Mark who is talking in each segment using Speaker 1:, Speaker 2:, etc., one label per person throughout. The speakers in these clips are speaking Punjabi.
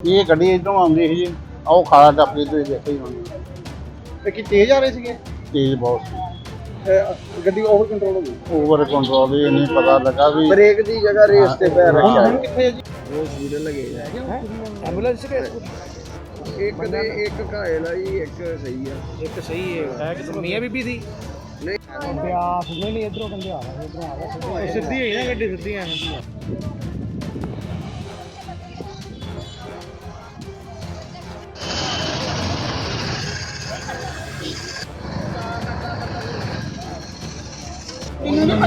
Speaker 1: ਇਹ ਗੱਡੀ ਇਧਰੋਂ ਆਉਂਦੀ ਸੀ ਜੀ। ਉਹ ਖਾਲਾ ਟੱਪਦੀ ਤੋਂ ਦੇਖੇ ਹੀ ਹੋਣੀ
Speaker 2: ਤੇ ਕੀ ਤੇਜ਼ ਆ ਰਹੇ ਸੀਗੇ?
Speaker 1: ਤੇਜ਼ ਬਹੁਤ ਸੀ।
Speaker 2: ਅਹ ਗੱਡੀ ਓਵਰ ਕੰਟਰੋਲ ਹੋ ਗਈ?
Speaker 1: ਓਵਰ ਕੰਟਰੋਲ ਹੀ ਨਹੀਂ ਪਤਾ ਲੱਗਾ ਵੀ।
Speaker 2: ਬ੍ਰੇਕ ਦੀ ਜਗ੍ਹਾ ਰੇਸ ਤੇ ਪੈਰ
Speaker 1: ਰੱਖਿਆ।
Speaker 2: ਹੁਣ ਕਿੱਥੇ ਹੈ ਜੀ? ਉਹ ਹਸਪੀਟਲ ਲਗੇ ਹੈ? ਐਂਬੂਲੈਂਸ ਕੇ ਇੱਕ ਦੇ ਇੱਕ ਘਾਇਲ ਆ ਜੀ ਇੱਕ ਸਹੀ ਆ।
Speaker 3: ਇੱਕ ਸਹੀ ਹੈ ਮੀਆਂ ਬੀਬੀ ਸੀ
Speaker 2: ਨਹੀਂ
Speaker 3: ਬਿਆਸ ਨਹੀਂ ਨਹੀਂ। ਇਧਰੋਂ ਕੰਦੇ ਆ ਰਿਹਾ ਇਧਰੋਂ ਆ। ਰਿਹਾ ਸਿੱਧੀ ਹੋਈ ਨਾ ਗੱਡੀ ਸਿੱਧੀ ਆ।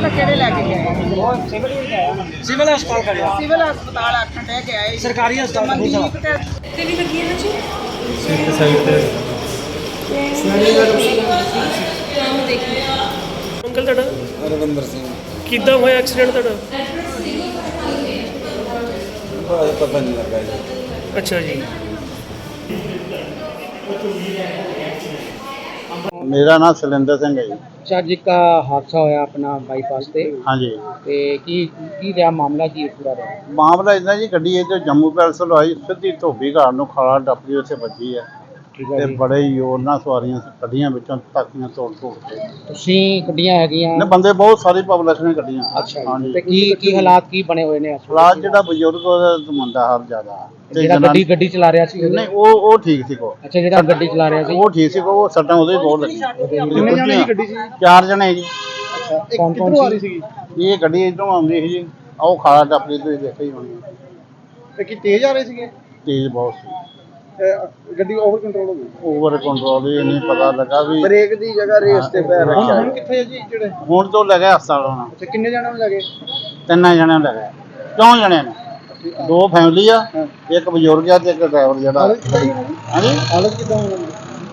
Speaker 4: ਪਤਾ ਕਿਹੜੇ ਲੈ ਕੇ ਗਏ?
Speaker 3: ਸਿਵਲ ਹਸਪਤਾਲ ਕਰਿਆ
Speaker 4: ਸਿਵਲ ਹਸਪਤਾਲ ਆਖਣ ਦੇ ਕੇ ਆਏ
Speaker 3: ਸਰਕਾਰੀ ਹਸਪਤਾਲ
Speaker 4: ਮਨਦੀਪ ਤੇ
Speaker 5: ਕਿਹੜੀ ਲੱਗੀ ਹੈ ਜੀ
Speaker 3: ਇੱਕ ਸਾਈਡ ਤੇ।
Speaker 6: ਅੰਕਲ ਤੁਹਾਡਾ?
Speaker 2: ਰਵਿੰਦਰ ਸਿੰਘ।
Speaker 6: ਕਿੱਦਾਂ ਹੋਇਆ ਐਕਸੀਡੈਂਟ ਤੁਹਾਡਾ?
Speaker 2: ਪਤਾ ਨਹੀਂ ਲੱਗਾ ਜੀ।
Speaker 6: ਅੱਛਾ ਜੀ।
Speaker 1: ਮੇਰਾ ਨਾਮ ਸੁਰਿੰਦਰ ਸਿੰਘ ਹੈ ਜੀ।
Speaker 3: ਚਾਰਜ ਦਾ ਹਾਦਸਾ ਹੋਇਆ ਆਪਣਾ ਬਾਈਪਾਸ ਤੇ।
Speaker 1: ਹਾਂਜੀ।
Speaker 3: ਤੇ ਕੀ ਕੀ ਰਿਹਾ ਮਾਮਲਾ ਕੀ ਪੂਰਾ ਰਿਹਾ?
Speaker 1: ਮਾਮਲਾ ਇਦਾਂ ਜੀ ਗੱਡੀ ਇਹ ਜੰਮੂ ਪੈਲਸ ਤੋਂ ਆਈ ਸਿੱਧੀ ਧੋਬੀ ਘਾਟ ਨੂੰ ਖਾਲਾ ਟੱਪਦੀ ਉੱਥੇ ਵੱਜੀ ਹੈ
Speaker 3: ਠੀਕ ਹੈ
Speaker 1: ਤੇ
Speaker 3: ਜੀ।
Speaker 1: ਬੜੇ ਹੀ ਜ਼ੋਰ ਨਾਲ ਸਵਾਰੀਆਂ ਕੱਢੀਆਂ ਵਿੱਚੋਂ ਤਾਕੀਆਂ ਤੋੜ ਤੋੜ ਕੇ।
Speaker 3: ਤੁਸੀਂ ਗੱਡੀਆਂ ਹੈਗੀਆਂ?
Speaker 1: ਨੇ ਬੰਦੇ ਬਹੁਤ ਸਾਰੀ ਪਬਲਿਕ ਨੇ ਕੱਢੀਆਂ
Speaker 3: ਅੱਛਾ ਜੀ। ਤੇ ਕੀ ਕੀ ਹਾਲਾਤ ਕੀ ਬਣੇ ਹੋਏ ਨੇ ਇਸ ਵੇਲੇ?
Speaker 1: ਹਾਲਾਤ ਜਿਹੜਾ ਬਜ਼ੁਰਗ ਉਹਦਾ ਮੰਦਾ ਹਾਲ ਜ਼ਿਆਦਾ। ਤੇ
Speaker 3: ਜਿਹੜਾ ਗੱਡੀ ਗੱਡੀ ਚਲਾ ਰਿਹਾ ਸੀ ਉਹਦੇ-
Speaker 1: ਨਹੀਂ ਉਹ ਉਹ ਠੀਕ ਸੀ ਕੋ
Speaker 3: ਅੱਛਾ ਜਿਹੜਾ ਗੱਡੀ ਚਲਾ ਰਿਹਾ ਸੀ?
Speaker 1: ਉਹ ਠੀਕ ਸੀ ਕੋ ਉਹ ਸੱਟਾਂ ਉਹਦੇ ਬਹੁਤ ਲੱਗੀਆਂ।
Speaker 2: ਕਿੰਨੇ ਜਾਣੇ ਦੀ ਗੱਡੀ ਸੀ?
Speaker 1: ਚਾਰ ਜਣੇ ਜੀ।
Speaker 2: ਇੱਕ
Speaker 3: ਕੌਣ ਕੌਣ
Speaker 2: ਕਿੱਧਰੋਂ ਆ ਰਹੀ
Speaker 3: ਸੀ?
Speaker 2: ਸੀਗੀ?
Speaker 1: ਇਹ ਗੱਡੀ ਇਧਰੋਂ ਆਉਂਦੀ ਸੀ ਜੀ। ਉਹ ਖਾਲਾ ਟੱਪਦੀ ਤੋਂ ਦੇਖੇ ਹੀ ਹੋਣੀ।
Speaker 2: ਤੇ ਕੀ ਤੇਜ਼ ਆ ਰਹੇ ਸੀਗੇ?
Speaker 1: ਤੇਜ਼ ਬਹੁਤ ਸੀ।
Speaker 2: ਅਹ ਗੱਡੀ ਓਵਰ ਕੰਟਰੋਲ ਹੋ ਗਈ?
Speaker 1: ਓਵਰ ਕੰਟਰੋਲ ਹੀ ਨਹੀਂ ਪਤਾ ਲੱਗਾ ਵੀ
Speaker 2: ਬ੍ਰੇਕ ਦੀ ਜਗ੍ਹਾ ਰੇਸ ਤੇ ਪੈਰ
Speaker 1: ਹੁਣ-
Speaker 2: ਰੱਖਿਆ।
Speaker 1: ਹੁਣ
Speaker 2: ਹੁਣ ਕਿੱਥੇ ਹੈ ਜੀ ਜਿਹੜੇ?
Speaker 1: ਹੁਣ ਤੋਂ ਲੱਗਾ ਹਸਪਤਾਲ ਆਉਣਾ
Speaker 2: ਅੱਛਾ ਕਿੰਨੇ ਜਾਣੇ ਨੂੰ ਲੱਗੇ
Speaker 1: ਤਿੰਨਾਂ ਜਣਿਆਂ ਨੂੰ ਲੱਗਾ ਕਿਉਂ ਜਣਿਆਂ ਨੇ? ਦੋ ਫੈਮਿਲੀ ਆ ਇੱਕ ਬਜ਼ੁਰਗ ਆ ਤੇ ਇੱਕ ਡਰਾਈਵਰ ਜਿਹੜਾ।
Speaker 2: ਹਾਲਤ?
Speaker 1: ਹਾਂਜੀ?
Speaker 2: ਹਾਲਤ ਕਿੱਦਾਂ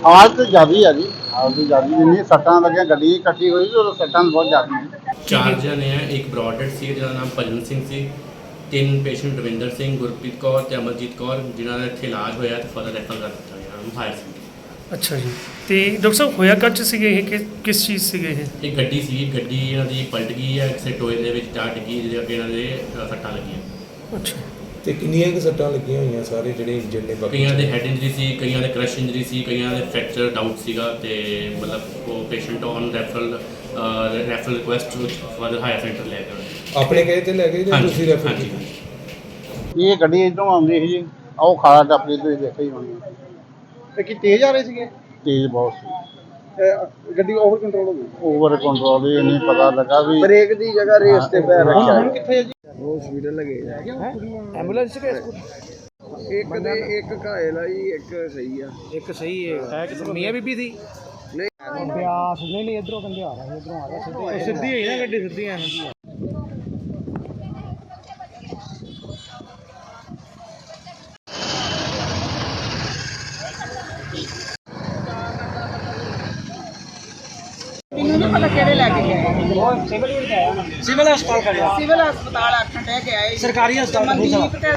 Speaker 1: ਆਵਾਜ਼ ਤਾਂ ਜ਼ਿਆਦੀ ਆ ਜੀ। ਆਵਾਜ਼ ਤਾਂ ਜ਼ਿਆਦੀ ਜਿੰਨੀ ਸੱਟਾਂ ਲੱਗੀਆਂ ਗੱਡੀ ਇਕੱਠੀ ਹੋਈ ਤੇ ਉਹ ਸੱਟਾਂ ਬਹੁਤ ਜ਼ਿਆਦੀ ਨੇ
Speaker 7: ਚਾਰ ਜਣੇ ਆ ਇੱਕ ਬ੍ਰੌਡਡ ਸੀ ਜਿਹਦਾ ਨਾਮ ਭਜਨ ਸਿੰਘ ਸੀ। ਤਿੰਨ ਪੇਸ਼ੈਂਟ ਰਵਿੰਦਰ ਸਿੰਘ ਗੁਰਪ੍ਰੀਤ ਕੌਰ ਤੇ ਅਮਰਜੀਤ ਕੌਰ ਜਿਨ੍ਹਾਂ ਦਾ ਇੱਥੇ ਇਲਾਜ ਹੋਇਆ ਤੇ ਫਰਦਰ ਰੈਫਰ ਕਰ ਦਿੱਤਾ ਗਿਆ ਨੂੰ ਹਾਇਰ ਸਿੰਘ
Speaker 6: ਅੱਛਾ ਜੀ। ਤੇ ਡਾਕਟਰ ਸਾਹਿਬ ਹੋਇਆ ਕੱਚ ਸੀਗੇ ਇਹ? ਕਿ ਕਿਸ ਚੀਜ਼ ਸੀਗੇ ਇਹ?
Speaker 7: ਇਹ ਗੱਡੀ ਸੀ ਗੱਡੀ ਇਹਨਾਂ ਦੀ ਪਲਟ ਗਈ ਹੈ ਕਿਸੇ ਟੋਏ ਦੇ ਵਿੱਚ ਜਾ ਡਿੱਗੀ ਜਿਹਦੇ ਕਰਕੇ ਇਹਨਾਂ ਦੇ ਅ, ਸੱਟਾਂ ਲੱਗੀਆਂ।
Speaker 6: ਅੱਛਾ।
Speaker 8: ਤੇ ਕਿੰਨੀਆਂ ਕੁ ਸੱਟਾਂ ਲੱਗੀਆਂ ਹੋਈਆਂ ਸਾਰੇ ਜਿਹੜੇ ਇੰਜਨ ਨੇ ਬਾਕੀ
Speaker 7: ਕਈਆਂ ਦੇ ਹੈਡ ਇੰਜਰੀ ਸੀ ਕਈਆਂ ਦੇ ਕ੍ਰਸ਼ ਇੰਜਰੀ ਸੀ ਕਈਆਂ ਦੇ ਫ੍ਰੈਕਚਰ ਡਾਊਟ ਸੀਗਾ ਤੇ ਮਤਲਬ ਉਹ patient on referral referral request further higher centre ਲੈ ਗਏ
Speaker 8: ਆਪਣੇ ਕਹੇ ਤੇ ਲੈ ਗਏ ਜਾਂ ਤੁਸੀਂ ਰੈਫਰ
Speaker 1: ਇਹ ਗੱਡੀ ਇਧਰੋਂ ਆਉਂਦੀ ਸੀ ਜੀ ਉਹ ਖਾਲਾ ਟੱਪਦੀ ਤੋਂ ਦੇਖੇ ਹੀ ਹੋਣੀ।
Speaker 2: ਤੇ ਕੀ ਤੇਜ਼ ਆ ਰਹੇ ਸੀਗੇ?
Speaker 1: ਤੇਜ਼ ਬਹੁਤ ਸੀ।
Speaker 2: ਗੱਡੀ ਓਵਰ ਕੰਟਰੋਲ ਹੋ ਗਈ?
Speaker 1: ਓਵਰ ਕੰਟਰੋਲ ਹੀ ਨਹੀਂ ਪਤਾ ਲੱਗਾ ਵੀ
Speaker 2: ਬ੍ਰੇਕ ਦੀ ਜਗ੍ਹਾ ਰੇਸ ਤੇ
Speaker 1: ਹੁਣ-
Speaker 2: ਰੱਖਿਆ।
Speaker 1: ਹੁਣ
Speaker 2: ਕਿੱਥੇ ਹੈ ਜੀ? ਉਹ ਹਸਪੀਟਲ ਲਗੇ ਹੈ?
Speaker 3: ਐਂਬੂਲੈਂਸ ਕੇ
Speaker 2: ਇੱਕ ਦੇ ਇੱਕ ਘਾਇਲ ਆ ਜੀ ਇੱਕ ਸਹੀ ਆ।
Speaker 3: ਇੱਕ ਸਹੀ ਹੈ ਮੀਆਂ ਬੀਬੀ ਸੀ
Speaker 2: ਨਹੀਂ।
Speaker 3: ਬਿਆਸ ਨਹੀਂ ਨਹੀਂ ਇਧਰੋਂ ਕੰਦੇ ਆ ਰਿਹਾ ਇਧਰੋਂ ਆ ਰਿਹਾ ਸਿੱਧੀ ਹੋਈ ਨਾ ਗੱਡੀ ਸਿੱਧੀ ਆ
Speaker 4: ਮੈਨੂੰ ਨਹੀਂ ਪਤਾ ਕਿਹੜੇ ਲੈ ਕੇ ਗਏ।
Speaker 3: ਸਿਵਲ ਹਸਪਤਾਲ ਕਰਿਆ
Speaker 4: ਸਿਵਲ ਹਸਪਤਾਲ ਆਖਣ ਦੇ ਕੇ ਆਏ
Speaker 3: ਸਰਕਾਰੀ ਹਸਪਤਾਲ
Speaker 4: ਮਨਦੀਪ ਤੇ